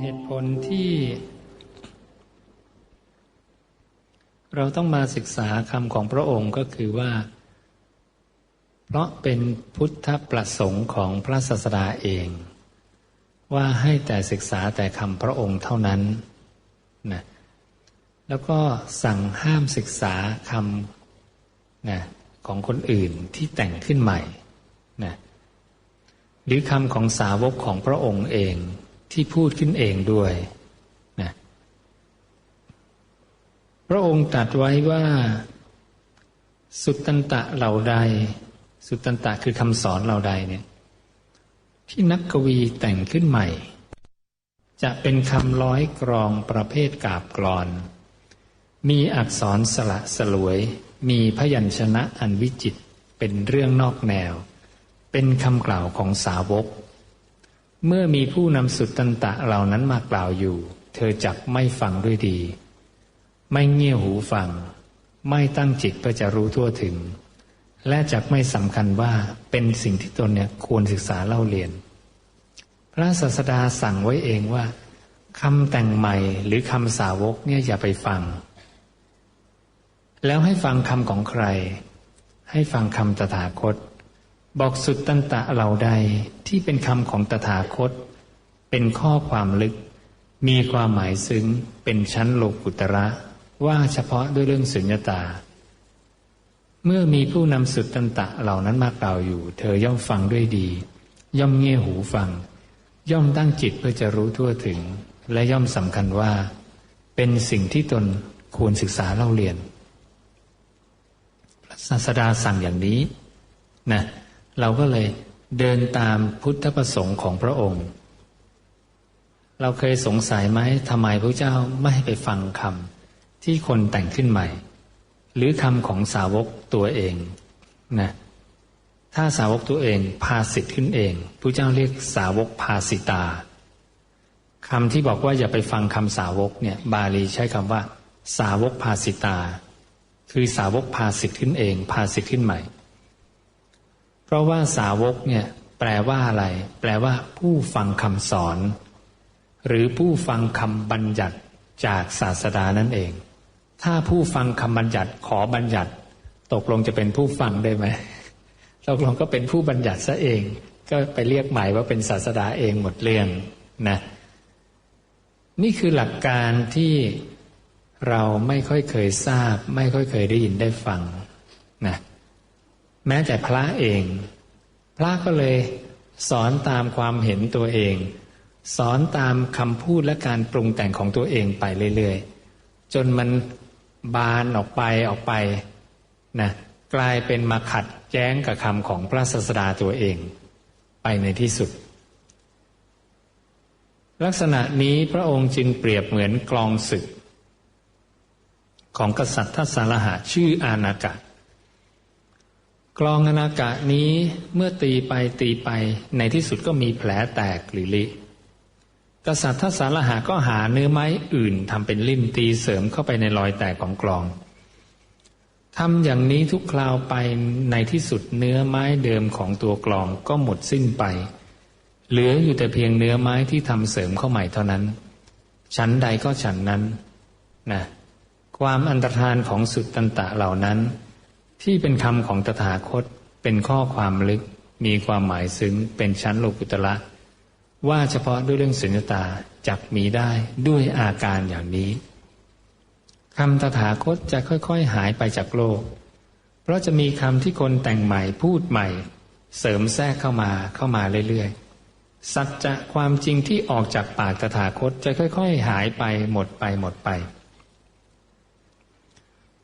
เหตุผลที่ เราต้องมาศึกษาคำของพระองค์ก็คือว่า เพราะเป็นพุทธประสงค์ของพระศาสดาเอง ว่าให้แต่ศึกษาแต่คำพระองค์เท่านั้นนะแล้วก็สั่งห้ามศึกษาคำนะของคนอื่นที่แต่งขึ้นใหม่นะ หรือคำของสาวกของพระองค์เองที่พูดขึ้นเองด้วยนะพระองค์ตรัสไว้ว่า สุตตันตะเหล่าใด สุตตันตะคือคำสอนเหล่าใดเนี่ย ที่นักกวีแต่งขึ้นใหม่ จะเป็นคำร้อยกรองประเภทกาบกรอน มีอักษรสละสลวย มีพยัญชนะอันวิจิตเป็นเรื่องนอกแนว เป็นคำกล่าวของสาวก เมื่อมีผู้นำสุดตันตะเหล่านั้นมากล่าวอยู่ เธอจักไม่ฟังด้วยดี ไม่เงี่ยหูฟัง ไม่ตั้งจิตเพื่อจะรู้ทั่วถึง และจักไม่สำคัญว่าเป็นสิ่งที่ตนเนี่ยควรศึกษาเล่าเรียน พระศาสดาสั่งไว้เองว่าคำแต่งใหม่หรือคำสาวกเนี่ยอย่าไปฟัง แล้วให้ฟังคำของใคร ให้ฟังคำตถาคต บอกสุดตันตะเหล่าใดที่เป็นคำของตถาคต เป็นข้อความลึก มีความหมายซึ้งเป็นชั้นโลกุตระ ว่าเฉพาะด้วยเรื่องสุญญตา เมื่อมีผู้นำสุดตันตะเหล่านั้นมากล่าวอยู่ เธอย่อมฟังด้วยดี ย่อมเงี่ยหูฟัง ย่อมตั้งจิตเพื่อจะรู้ทั่วถึง และย่อมสำคัญว่า เป็นสิ่งที่ตนควรศึกษาเล่าเรียนศาสดาสั่งอย่างนี้นะ เราก็เลยเดินตามพุทธประสงค์ของพระองค์ เราเคยสงสัยไหมทำไมพระเจ้าไม่ให้ไปฟังคำที่คนแต่งขึ้นใหม่ หรือคำของสาวกตัวเองนะถ้าสาวกตัวเองพาสิทธิ์ขึ้นเองพระเจ้าเรียกสาวกพาสิตาคำที่บอกว่าอย่าไปฟังคำสาวกเนี่ยบาลีใช้คำว่า สาวกพาสิตา คือสาวกพาสิทธิ์ขึ้นเอง พาสิทธิ์ขึ้นใหม่ เพราะว่าสาวกเนี่ยแปลว่าอะไร แปลว่า ผู้ฟังคำสอน หรือผู้ฟังคำบัญญัติจากศาสดานั่นเอง ถ้าผู้ฟังคำบัญญัติขอบัญญัติ ตกลงจะเป็นผู้ฟังได้ไหมตกลงก็เป็นผู้บัญญัติซะเอง ก็ไปเรียกหมายว่าเป็นศาสดาเองหมดเรื่องนะนี่คือหลักการที่เราไม่ค่อยเคยทราบ ไม่ค่อยเคยได้ยินได้ฟังนะ แม้แต่พระเอง พระก็เลยสอนตามความเห็นตัวเอง สอนตามคำพูดและการปรุงแต่งของตัวเองไปเรื่อยๆ จนมันบานออกไปออกไปนะกลายเป็นมาขัดแย้งกับคำของพระศาสดาตัวเองไปในที่สุด ลักษณะนี้พระองค์จึงเปรียบเหมือนกลองศึก ของกษัตริย์ทัศารหะชื่ออานากะ กลองอนากะนี้เมื่อตีไปตีไปในที่สุดก็มีแผลแตกหรือลิกษัตริย์ทศารหาก็หาเนื้อไม้อื่นทำเป็นลิ่มตีเสริมเข้าไปในรอยแตกของกลองทำอย่างนี้ทุกคราวไปในที่สุดเนื้อไม้เดิมของตัวกลองก็หมดสิ้นไป เหลืออยู่แต่เพียงเนื้อไม้ที่ทำเสริมเข้าใหม่เท่านั้น ชั้นใดก็ฉันนั้นนะความอันตรธานของสุดตันตะเหล่านั้น ที่เป็นคำของตถาคตเป็นข้อความลึกมีความหมายซึ้งเป็นชั้นโลกุตละ ว่าเฉพาะด้วยเรื่องสุญญตาจักมีได้ด้วยอาการอย่างนี้คำตถาคตจะค่อยๆ หายไปจากโลก เพราะจะมีคำที่คนแต่งใหม่พูดใหม่ เสริมแทรกเข้ามาเข้ามาเรื่อยๆ สัจจะความจริงที่ออกจากปากตถาคตจะค่อยๆ หายไปหมดไปหมดไป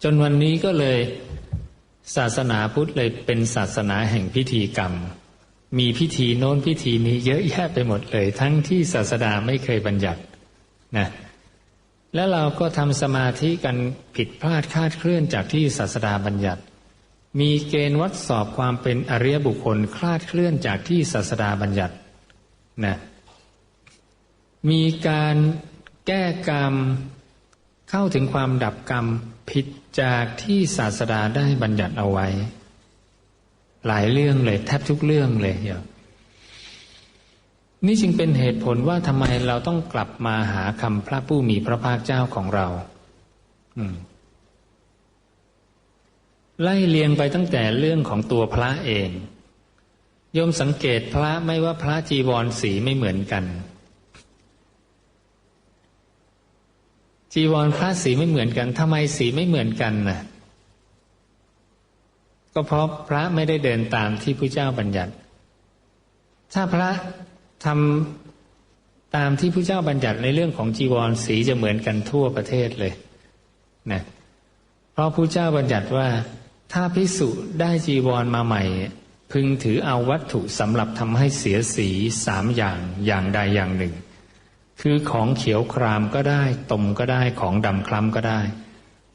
จนวันนี้ก็เลย ศาสนาพุทธเลยเป็นศาสนาแห่งพิธีกรรม มีพิธีโน้นพิธีนี้เยอะแยะไปหมดเลย ทั้งที่ศาสดาไม่เคยบัญญัตินะแล้วเราก็ทำสมาธิกันผิดพลาดคาดเคลื่อนจากที่ศาสดาบัญญัติ มีเกณฑ์วัดสอบความเป็นอริยบุคคลคลาดเคลื่อนจากที่ศาสดาบัญญัตินะมีการแก้กรรม เข้าถึงความดับกรรมผิดจากที่ศาสดาได้บัญญัติเอาไว้ หลายเรื่องเลยแทบทุกเรื่องเลยเนี่จึงเป็นเหตุผลว่าทำไมเราต้องกลับมาหาคำพระผู้มีพระภาคเจ้าของเราไล่เลียงไปตั้งแต่เรื่องของตัวพระเองโยมสังเกตพระไม่ว่าพระจีวรสีไม่เหมือนกัน จีวรพระสีไม่เหมือนกันทำไมสีไม่เหมือนกันน่ะ ก็เพราะพระไม่ได้เดินตามที่พระเจ้าบัญญัติ ถ้าพระทำตามที่พระเจ้าบัญญัติในเรื่องของจีวรสีจะเหมือนกันทั่วประเทศเลยนะเพราะพระเจ้าบัญญัติว่า ถ้าพิสุได้จีวรมาใหม่ พึงถือเอาวัตถุสำหรับทำให้เสียสีสามอย่างอย่างใดอย่างหนึ่ง คือของเขียวครามก็ได้ตมก็ได้ของดำคล้ำก็ได้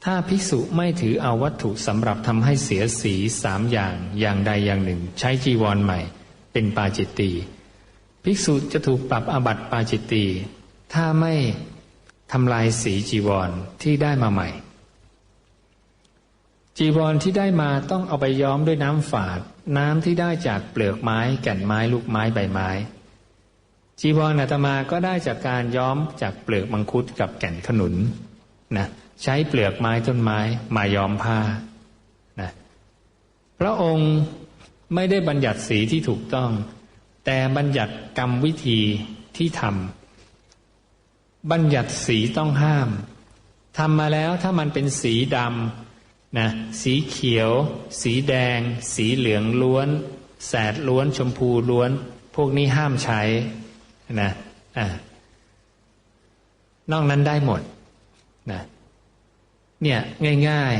ถ้าภิกษุไม่ถือเอาวัตถุสำหรับทำให้เสียสีสามอย่างอย่างใดอย่างหนึ่ง ใช้จีวรใหม่ เป็นปาจิตตีภิกษุจะถูกปรับอาบัติปาจิตตีถ้าไม่ทำลายสีจีวรที่ได้มาใหม่ จีวรที่ได้มาต้องเอาไปย้อมด้วยน้ำฝาด น้ำที่ได้จากเปลือกไม้แก่นไม้ลูกไม้ใบไม้ จีวรอาตมาก็ได้จากการย้อมจากเปลือกมังคุดกับแก่นขนุนนะใช้เปลือกไม้ต้นไม้มาย้อมผ้านะพระองค์ไม่ได้บัญญัติสีที่ถูกต้อง แต่บัญญัติกรรมวิธีที่ทำบัญญัติสีต้องห้ามทำมาแล้วถ้ามันเป็นสีดำนะสีเขียว สีแดง สีเหลืองล้วน แสดล้วนชมพูล้วน พวกนี้ห้ามใช้ นะอ่านอกนั้นได้หมดนะเนี่ยง่าย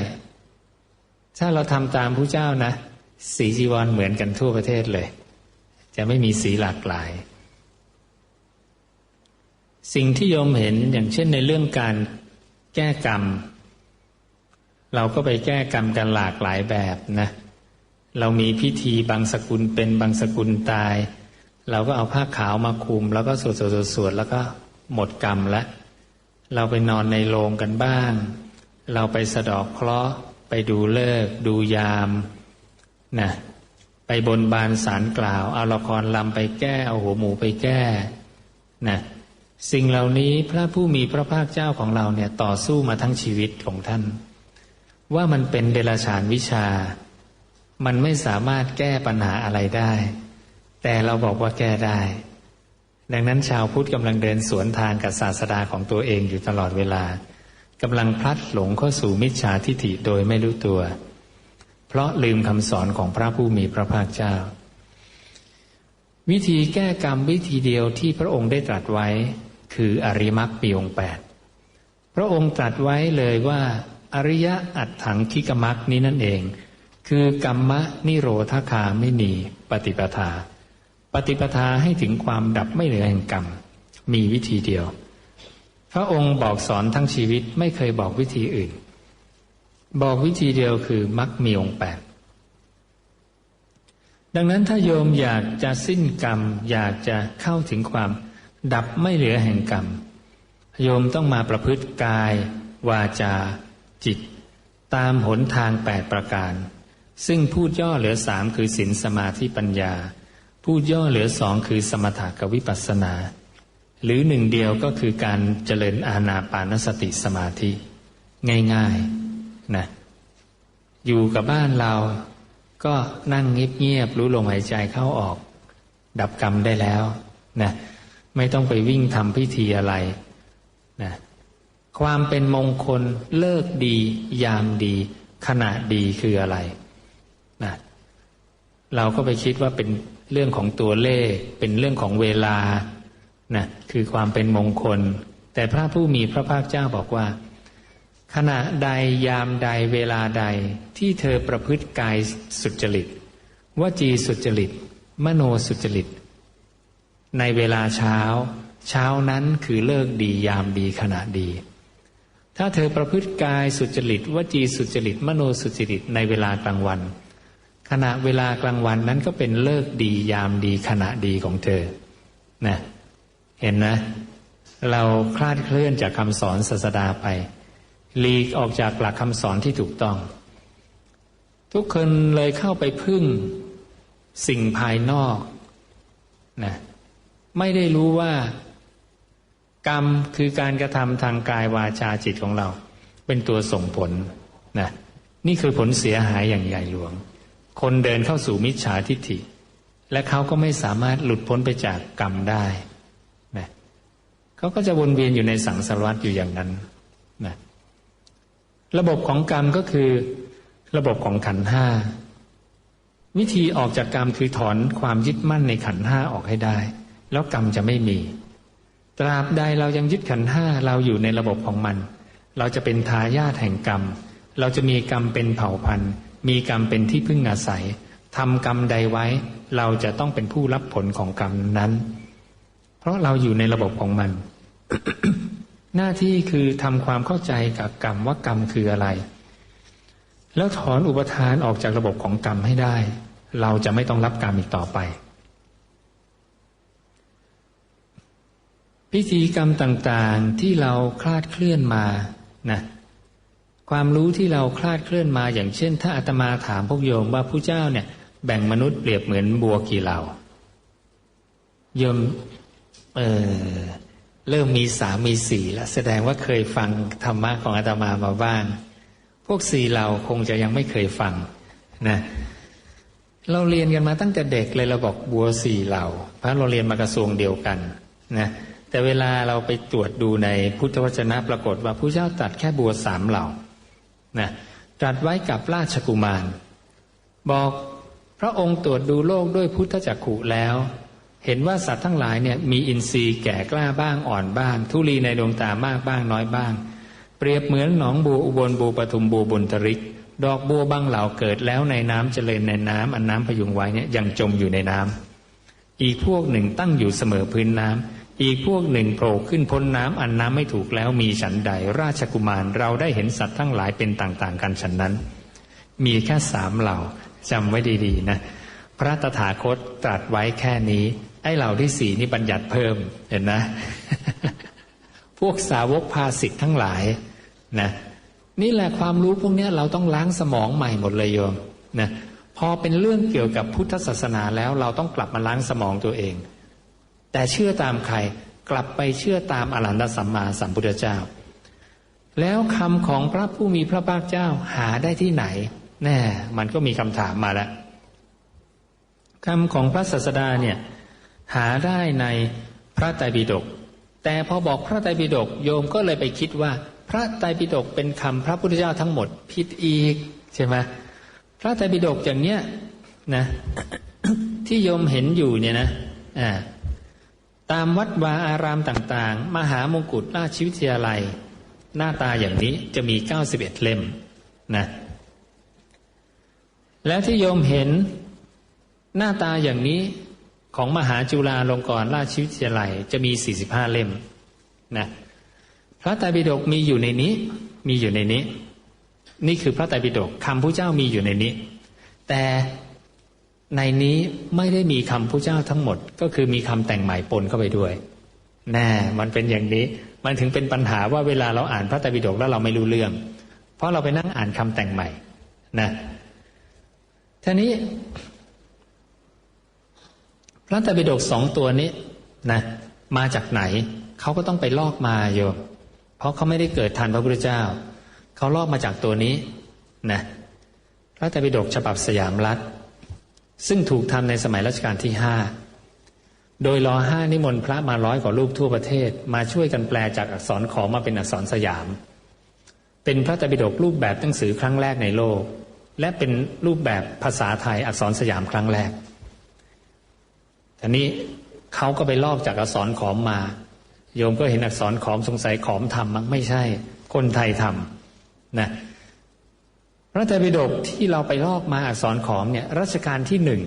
ๆ ถ้าเราทำตามผู้เจ้านะสีจีวรเหมือนกันทั่วประเทศเลย จะไม่มีสีหลากหลาย สิ่งที่โยมเห็นอย่างเช่นในเรื่องการแก้กรรม เราก็ไปแก้กรรมกันหลากหลายแบบนะ เรามีพิธีบางสกุลเป็นบางสกุลตาย เราก็เอาผ้าขาวมาคุม แล้วก็สวดสวดสวดแล้วก็หมดกรรมแล้วเราไปนอนในโรงกันบ้าง เราไปสะดอกเคราะห์ไปดูเลิก ดูยามนะไปบนบานสารกล่าว เอาละครลำไปแก้ เอาหัวหมูไปแก้นะสิ่งเหล่านี้พระผู้มีพระภาคเจ้าของเราเนี่ยต่อสู้มาทั้งชีวิตของท่าน ว่ามันเป็นเดรัจฉานวิชา มันไม่สามารถแก้ปัญหาอะไรได้ แต่เราบอกว่าแก้ได้ ดังนั้นชาวพุทธกำลังเดินสวนทางกับศาสดาของตัวเองอยู่ตลอดเวลากำลังพลัดหลงเข้าสู่มิจฉาทิฏฐิโดยไม่รู้ตัว เพราะลืมคำสอนของพระผู้มีพระภาคเจ้า วิธีแก้กรรมวิธีเดียวที่พระองค์ได้ตรัสไว้ คืออริมักปีองแปดพระองค์ตรัสไว้เลยว่า อริยะอัตถังคิกมักนี้นั่นเอง คือกรรมะนิโรธคาไม่มีปฏิปทา ปฏิปทาให้ถึงความดับไม่เหลือแห่งกรรม มีวิธีเดียว พระองค์บอกสอนทั้งชีวิตไม่เคยบอกวิธีอื่น บอกวิธีเดียวคือมักมีองค์แปดดังนั้นถ้าโยมอยากจะสิ้นกรรม อยากจะเข้าถึงความดับไม่เหลือแห่งกรรม โยมต้องมาประพฤติกาย วาจา จิต ตามหนทางแปดประการ ซึ่งพูดย่อเหลือสามคือศีลสมาธิปัญญา พูดย่อเหลือสองคือสมถะกับวิปัสสนา หรือหนึ่งเดียวก็คือการเจริญอาณาปานสติสมาธิ ง่ายๆนะอยู่กับบ้านเราก็นั่งเงียบๆรู้ลมหายใจเข้าออก ดับกรรมได้แล้วนะไม่ต้องไปวิ่งทำพิธีอะไรนะความเป็นมงคลเลิกดี ยามดี ขณะดีคืออะไรนะเราก็ไปคิดว่าเป็น เรื่องของตัวเลขเป็นเรื่องของเวลานะคือความเป็นมงคล แต่พระผู้มีพระภาคเจ้าบอกว่า ขณะใดยามใดเวลาใดที่เธอประพฤติกายสุจริตวจีสุจริต มโนสุจริต ในเวลาเช้า เช้านั้นคือเลิกดียามดีขณะดี ถ้าเธอประพฤติกายสุจริตวจีสุจริต มโนสุจริตในเวลากลางวัน ขณะเวลากลางวันนั้นก็เป็นเลิกดียามดีขณะดีของเธอนะเห็นนะ เราคลาดเคลื่อนจากคำสอนศาสดาไปหลีกออกจากหลักคำสอนที่ถูกต้อง ทุกคนเลยเข้าไปพึ่งสิ่งภายนอกนะไม่ได้รู้ว่ากรรมคือการกระทำทางกายวาจาจิตของเรา เป็นตัวส่งผลนะนี่คือผลเสียหายอย่างใหญ่หลวง คนเดินเข้าสู่มิจฉาทิฏฐิ และเขาก็ไม่สามารถหลุดพ้นไปจากกรรมได้นะเขาก็จะวนเวียนอยู่ในสังสารวัฏอยู่อย่างนั้นนะระบบของกรรมก็คือ ระบบของขันห้าวิธีออกจากกรรมคือถอนความยึดมั่นในขันห้าออกให้ได้ แล้วกรรมจะไม่มี ตราบใดเรายังยึดขันห้าเราอยู่ในระบบของมัน เราจะเป็นทายาทแห่งกรรม เราจะมีกรรมเป็นเผ่าพันธุ์ มีกรรมเป็นที่พึ่งอาศัยทำกรรมใดไว้ เราจะต้องเป็นผู้รับผลของกรรมนั้น เพราะเราอยู่ในระบบของมัน หน้าที่คือทำความเข้าใจกับกรรมว่ากรรมคืออะไร แล้วถอนอุปทานออกจากระบบของกรรมให้ได้ เราจะไม่ต้องรับกรรมอีกต่อไป พิธีกรรมต่างๆที่เราคลาดเคลื่อนมานะ ความรู้ที่เราคลาดเคลื่อนมาอย่างเช่น ถ้าอาตมาถามพวกโยมว่าผู้เจ้าเนี่ย แบ่งมนุษย์เปรียบเหมือนบัวกี่เหล่าโยมเออเริ่มมีสามมีสี่แล้วแสดงว่าเคยฟังธรรมะของอาตมามาบ้าง พวกสี่เหล่าคงจะยังไม่เคยฟังนะเราเรียนกันมาตั้งแต่เด็กเลยเราบอกบัวสี่เหล่าเพราะเราเรียนมากระทรวงเดียวกันนะแต่เวลาเราไปตรวจดูในพุทธวจนะปรากฏว่าผู้เจ้าตัดแค่บัวสามเหล่า นะตรัสไว้กับราชกุมาร บอกพระองค์ตรวจดูโลกด้วยพุทธจักขุแล้ว เห็นว่าสัตว์ทั้งหลายเนี่ยมีอินทรีย์แก่กล้าบ้างอ่อนบ้าง ทุลีในดวงตามากบ้างน้อยบ้าง เปรียบเหมือนหนองบัวอุบลบัวปทุมบัวบุญทริก ดอกบัวบางเหล่าเกิดแล้วในน้ำเจริญในน้ำอันน้ำพยุงไว้เนี่ยยังจมอยู่ในน้ำอีกพวกหนึ่งตั้งอยู่เสมอพื้นน้ำ อีกพวกหนึ่งโผล่ขึ้นพ้นน้ำอันน้ำไม่ถูกแล้วมีฉันใด ราชกุมารเราได้เห็นสัตว์ทั้งหลายเป็นต่างๆ กันฉันนั้น มีแค่สามเหล่าจำไว้ดีๆนะ พระตถาคตตรัสไว้แค่นี้ ไอ้เหล่าที่สี่นี่บัญญัติเพิ่มเห็นนะ พวกสาวกภาสิทธ์ทั้งหลายนะนี่แหละความรู้พวกนี้เราต้องล้างสมองใหม่หมดเลยโยมนะพอเป็นเรื่องเกี่ยวกับพุทธศาสนาแล้วเราต้องกลับมาล้างสมองตัวเอง แต่เชื่อตามใครกลับไปเชื่อตามอรหันตสัมมาสัมพุทธเจ้า แล้วคำของพระผู้มีพระภาคเจ้าหาได้ที่ไหน แน่ มันก็มีคำถามมาแล้วคำของพระศาสดาเนี่ยหาได้ในพระไตรปิฎกแต่พอบอกพระไตรปิฎกโยมก็เลยไปคิดว่า พระไตรปิฎกเป็นคำพระพุทธเจ้าทั้งหมดผิดอีกใช่ไหมพระไตรปิฎกอย่างเนี้ยนะ ที่โยมเห็นอยู่เนี่ยนะอ่า ตามวัดวาอารามต่างๆ มหามงกุฎราชวิทยาลัย หน้าตาอย่างนี้จะมี 91 เล่มนะแล้วที่โยมเห็นหน้าตาอย่างนี้ของมหาจุฬาลงกรณราชวิทยาลัยจะมี 45 เล่มนะพระไตรปิฎกมีอยู่ในนี้ มีอยู่ในนี้ นี่คือพระไตรปิฎกคำพระเจ้ามีอยู่ในนี้ แต่ ในนี้ไม่ได้มีคำพระเจ้าทั้งหมด ก็คือมีคำแต่งใหม่ปนเข้าไปด้วยแน่มันเป็นอย่างนี้ มันถึงเป็นปัญหาว่าเวลาเราอ่านพระไตรปิฎกแล้วเราไม่รู้เรื่อง เพราะเราไปนั่งอ่านคำแต่งใหม่นะทีนี้ พระไตรปิฎกสองตัวนี้นะมาจากไหน เขาก็ต้องไปลอกมาโยมเพราะเขาไม่ได้เกิดทันพระพุทธเจ้า เขาลอกมาจากตัวนี้นะพระไตรปิฎกฉบับสยามรัฐ ซึ่งถูกทำในสมัยรัชกาลที่ห้าโดยรอห้านิมนต์พระมาร้อยกว่ารูปทั่วประเทศ มาช่วยกันแปลจากอักษรขอมาเป็นอักษรสยาม เป็นพระตรปิฎกรูปแบบหนังสือครั้งแรกในโลก และเป็นรูปแบบภาษาไทยอักษรสยามครั้งแรกทีนี้เขาก็ไปลอกจากอักษรขอมมา โยมก็เห็นอักษรขอมสงสัยขอมทำมั้งไม่ใช่ คนไทยทำนะ ระไตรปิฎกที่เราไปลอกมาอักษรขอมเนี่ยรัชกาลที่หนึ่ง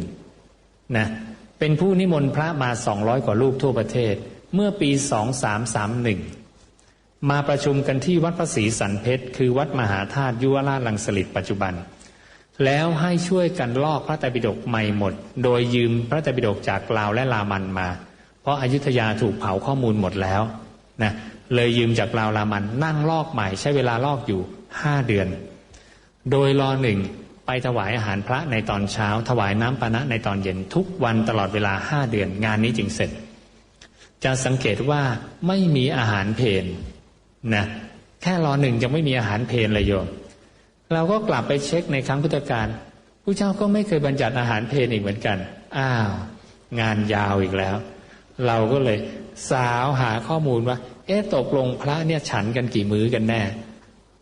นะเป็นผู้นิมนต์พระมาสองร้อยกว่ารูปทั่วประเทศ เมื่อปีสองสามสามหนึ่งมาประชุมกันที่วัดพระศรีสันเพชรคือวัดมหาธาตุยุวราชลังสลิดปัจจุบัน แล้วให้ช่วยกันลอกพระไตรปิฎกใหม่หมด โดยยืมพระไตรปิฎกจากลาวและลามันมา เพราะอายุทยาถูกเผาข้อมูลหมดแล้วนะเลยยืมจากลาวลามันนั่งลอกใหม่ใช้เวลาลอกอยู่ห้าเดือน โดยรอหนึ่งไปถวายอาหารพระในตอนเช้า ถวายน้ำปานะในตอนเย็นทุกวันตลอดเวลาห้าเดือนงานนี้จึงเสร็จ จะสังเกตว่าไม่มีอาหารเพนนะแค่รอหนึ่งยังไม่มีอาหารเพนเลยโยม เราก็กลับไปเช็คในครั้งพุทธกาลผู้เจ้าก็ไม่เคยบัญญัติอาหารเพนอีกเหมือนกัน อ้าว งานยาวอีกแล้ว เราก็เลยสาวหาข้อมูลว่า เอ๊ะตกลงพระเนี่ยฉันกันกี่มื้อกันแน่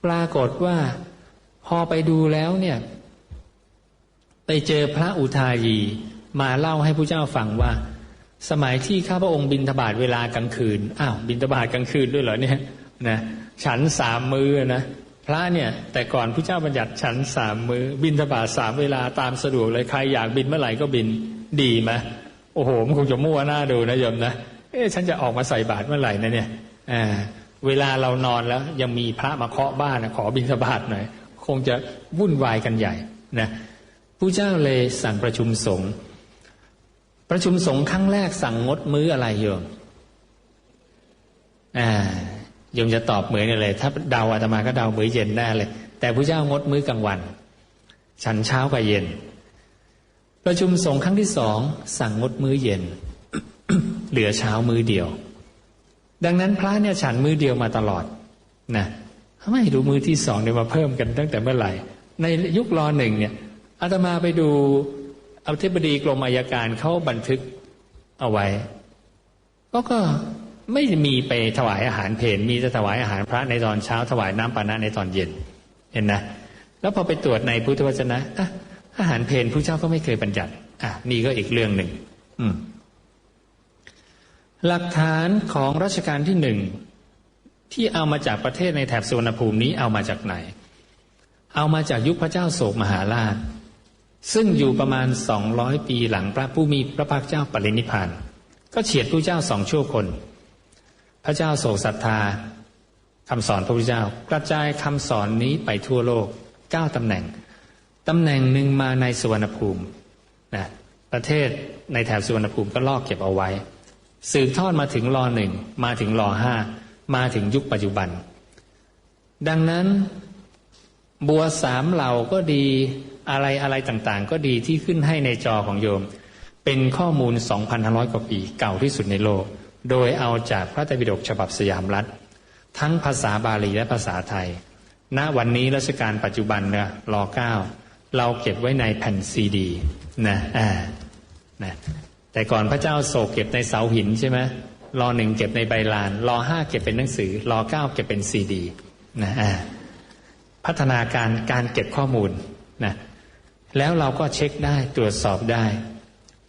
ปรากฏว่า พอไปดูแล้วเนี่ย ไปเจอพระอุทายี มาเล่าให้ผู้เจ้าฟังว่า สมัยที่ข้าพระองค์บินทบาทเวลากลางคืนอ้าวบินทบาทกลางคืนด้วยเหรอเนี่ยนะฉันสามมือนะพระเนี่ยแต่ก่อนผู้เจ้าบัญญัติฉันสามมือ บินทบาทสามเวลาตามสะดวกเลยใครอยากบินเมื่อไหร่ก็บินดีไหมโอ้โหมันคงจะมั่วหน้าดูนะโยมนะเอ๊ะฉันจะออกมาใส่บาตรเมื่อไหร่นะเนี่ยอ่าเวลาเรานอนแล้วยังมีพระมาเคาะบ้านนะขอบินทบาทหน่อย งจะวุ่นวายกันใหญ่นะผู้เจ้าเลยสั่งประชุมสงฆ์ประชุมสงฆ์ครั้งแรกสั่งงดมื้ออะไรโยมอ่าโยมจะตอบเหมือนกันเลย ถ้าเดาอาตมาก็เดามื้อเย็นแน่เลย แต่ผู้เจ้างดมื้อกลางวัน ฉันเช้ากับเย็น ประชุมสงฆ์ครั้งที่สองสั่งงดมื้อเย็น เหลือเช้ามื้อเดียว ดังนั้นพระเนี่ยฉันมื้อเดียวมาตลอดนะ ไม่รู้มือที่สองเนี่ยมาเพิ่มกันตั้งแต่เมื่อไหร่ ในยุครอหนึ่งเนี่ยอาตมาไปดูอธิบดีกรมอายการเขาบันทึกเอาไว้ ก็ก็ไม่มีไปถวายอาหารเพนมีจะถวายอาหารพระในตอนเช้า ถวายน้ำปานะในตอนเย็น เห็นนะแล้วพอไปตรวจในพุทธวจนะอะอาหารเพนผู้เจ้าก็ไม่เคยบัญญัติอะนี่ก็อีกเรื่องหนึ่งหลักฐานของรัชกาลที่หนึ่ง ที่เอามาจากประเทศในแถบสุวรรณภูมินี้เอามาจากไหน เอามาจากยุคพระเจ้าโศกมหาราช ซึ่งอยู่ประมาณ 200 ปีหลังพระผู้มีพระภาคเจ้าปรินิพานก็เฉียดผู้เจ้าสองชั่วคน พระเจ้าโศกศรัทธาคำสอนพระพุทธเจ้ากระจายคำสอนนี้ไปทั่วโลกเก้าตำแหน่งตำแหน่งหนึ่งมาในสุวรรณภูมินะประเทศในแถบสุวรรณภูมิก็ลอกเก็บเอาไว้สืบทอดมาถึงรอหนึ่งมาถึงรอห้า มาถึงยุคปัจจุบัน ดังนั้นบัวสามเหล่าก็ดีอะไรอะไรต่างๆ ก็ดีที่ขึ้นให้ในจอของโยม เป็นข้อมูล 2,500 กว่าปีเก่าที่สุดในโลก โดยเอาจากพระไตรปิฎกฉบับสยามรัฐ ทั้งภาษาบาลีและภาษาไทย ณวันนี้รัชกาลปัจจุบันเนี่ยรอเก้าเราเก็บไว้ในแผ่นซีดีนะอ่านะแต่ก่อนพระเจ้าโศกเก็บในเสาหินใช่ไหม รอหนึ่งเก็บในใบลานรอห้าเก็บเป็นหนังสือรอเก้าเก็บเป็นซีดีนะอ่าพัฒนาการการเก็บข้อมูลนะแล้วเราก็เช็คได้ตรวจสอบได้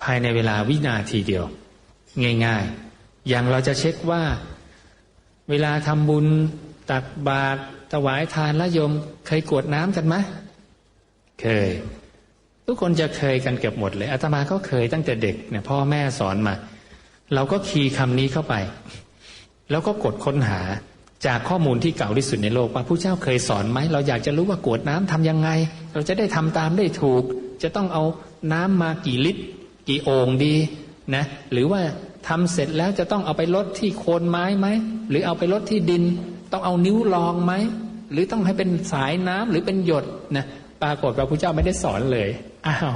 ภายในเวลาวินาทีเดียว ง่ายๆ อย่างเราจะเช็คว่า เวลาทำบุญตักบาตรถวายทานละยม เคยกวดน้ำกันไหมเคย ทุกคนจะเคยกันเกือบหมดเลยอาตมาก็เคยตั้งแต่เด็กเนี่ยพ่อแม่สอนมา เราก็คีย์คำนี้เข้าไป แล้วก็กดค้นหาจากข้อมูลที่เก่าที่สุดในโลกว่าผู้เจ้าเคยสอนไหม เราอยากจะรู้ว่ากวดน้ำทำยังไง เราจะได้ทำตามได้ถูก จะต้องเอาน้ำมากี่ลิตร กี่โอ่งดีนะหรือว่าทำเสร็จแล้วจะต้องเอาไปลดที่โคนไม้ไหม หรือเอาไปลดที่ดิน ต้องเอานิ้วรองไหม หรือต้องให้เป็นสายน้ำหรือเป็นหยดนะปรากฏว่าพระเจ้าไม่ได้สอนเลยอ้าว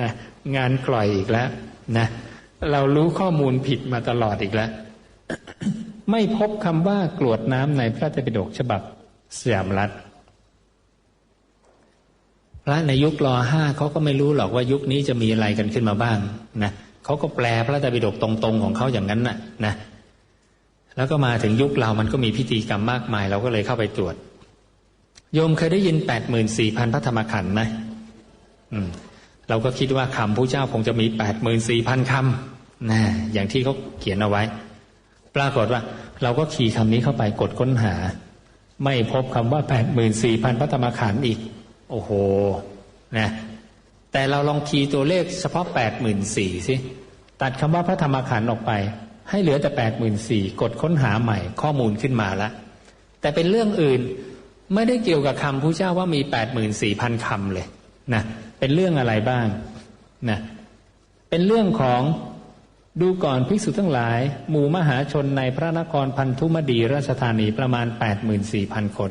นะงานกล่อยอีกแล้วนะ เรารู้ข้อมูลผิดมาตลอดอีกแล้ว ไม่พบคำว่ากรวดน้ำในพระไตรปิฎกฉบับสยามรัฐ พระในยุครอห้าเขาก็ไม่รู้หรอกว่ายุคนี้จะมีอะไรกันขึ้นมาบ้างนะเขาก็แปลพระไตรปิฎกตรงๆของเขาอย่างนั้นน่ะนะแล้วก็มาถึงยุคเรามันก็มีพิธีกรรมมากมาย เราก็เลยเข้าไปตรวจ โยมเคยได้ยินแปดหมื่นสี่พันพระธรรมขันธ์ไหมอืมเราก็คิดว่าคำผู้เจ้าคงจะมีแปดหมื่นสี่พันคำ นะอย่างที่เขาเขียนเอาไว้ ปรากฏว่า เราก็ขีคำนี้เข้าไปกดค้นหา ไม่พบคำว่าแปดหมื่นสี่พันพระธรรมขันธ์อีก โอ้โหนะแต่เราลองคีย์ตัวเลขเฉพาะแปดหมื่นสี่สิตัดคำว่าพระธรรมขันธ์ออกไป ให้เหลือแต่แปดหมื่นสี่กดค้นหาใหม่ข้อมูลขึ้นมาละแต่เป็นเรื่องอื่นไม่ได้เกี่ยวกับคำผู้เจ้าว่ามีแปดหมื่นสี่พันคำเลยนะเป็นเรื่องอะไรบ้างนะเป็นเรื่องของ ดูก่อนภิกษุทั้งหลาย หมู่มหาชนในพระนครพันธุมดีราชธานีประมาณแปดหมื่นสี่พันคน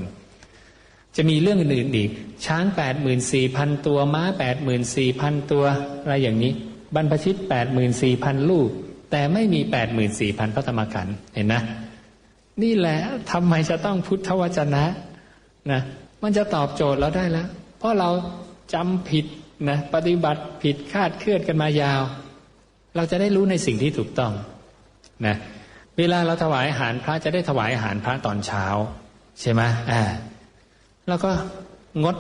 จะมีเรื่องอื่นอีก ช้างแปดหมื่นสี่พันตัว ม้าแปดหมื่นสี่พันตัว อะไรอย่างนี้ บรรพชิตแปดหมื่นสี่พันลูก แต่ไม่มีแปดหมื่นสี่พันพระธรรมขันธ์เห็นนะ นี่แหละทำไมจะต้องพุทธวจนะนะมันจะตอบโจทย์เราได้แล้ว เพราะเราจำผิดนะปฏิบัติผิดคาดเคลื่อนกันมายาว เราจะได้รู้ในสิ่งที่ถูกต้องนะเวลาเราถวายอาหารพระจะได้ถวายอาหารพระตอนเช้า ใช่ไหมอ่าแล้วก็งด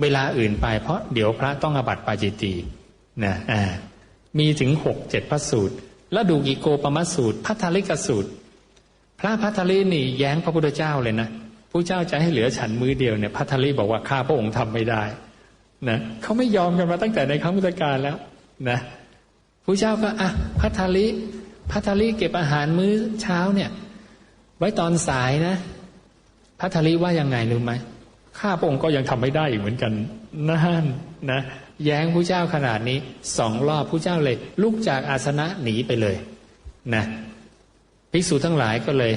เวลาอื่นไป เพราะเดี๋ยวพระต้องอบัติปาจิตีนะอ่ามีถึงหกเจ็ดพระสูตร แล้วดูกิโกปมสูตรพัทธลิกสูตร พระพัทธลีนี่แย้งพระพุทธเจ้าเลยนะพระเจ้าจะให้เหลือฉันมือเดียวเนี่ยพัทธลีบอกว่าข้าพระองค์ทำไม่ได้นะเขาไม่ยอมกันมาตั้งแต่ในครั้งพุทธกาลแล้วนะ พระเจ้าก็อะพัทธลีพัทธลีเก็บอาหารมื้อเช้าเนี่ย ไว้ตอนสายนะพัทธลีว่ายังไงรู้ไหมข้าพระองค์ก็ยังทำไม่ได้อีกเหมือนกันนั่นนะ แย้งพระเจ้าขนาดนี้สองรอบพระเจ้าเลย ลุกจากอาสนะหนีไปเลยนะภิกษุทั้งหลายก็เลย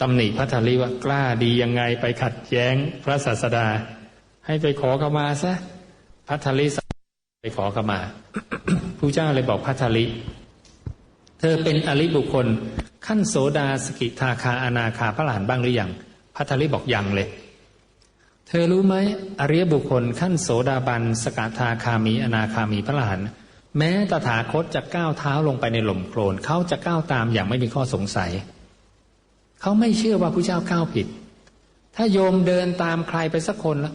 ตำหนิพระทารีว่ากล้าดียังไงไปขัดแย้งพระศาสดา ให้ไปขอเขามาซะพระทารี ไปขอขมาพระเจ้าเลยบอกพระทารีเธอเป็นอริบุคคล ขั้นโสดาสกิทาคาอนาคาพระหลานบ้างหรือยังพระทารีบอกยังเลย เธอรู้ไหมอริยบุคคล ขั้นโสดาบันสกทาคามีอนาคามีพระหลานแม้ตถาคตจะก้าวเท้าลงไปในหล่มโคลนเขาจะก้าวตามอย่างไม่มีข้อสงสัย เขาไม่เชื่อว่าพระเจ้าก้าวผิด ถ้าโยมเดินตามใครไปสักคนแล้ว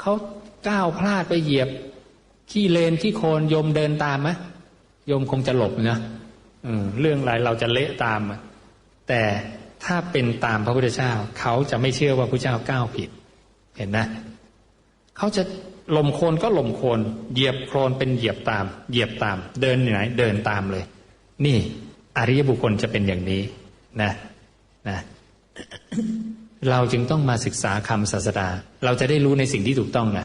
เขาก้าวพลาดไปเหยียบ ขี้เลนขี้โคนโยมเดินตามไหมโยมคงจะหลบนะเรื่องอะไรเราจะเละตาม แต่ถ้าเป็นตามพระพุทธเจ้า เขาจะไม่เชื่อว่าพระเจ้าก้าวผิด เห็นนะเขาจะลมโคนก็ลมโคน เหยียบโคลนเป็นเหยียบตาม เหยียบตาม เดินไหน เดินตามเลย นี่อริยบุคคลจะเป็นอย่างนี้นะนะเราจึงต้องมาศึกษาคำศาสดา เราจะได้รู้ในสิ่งที่ถูกต้องไง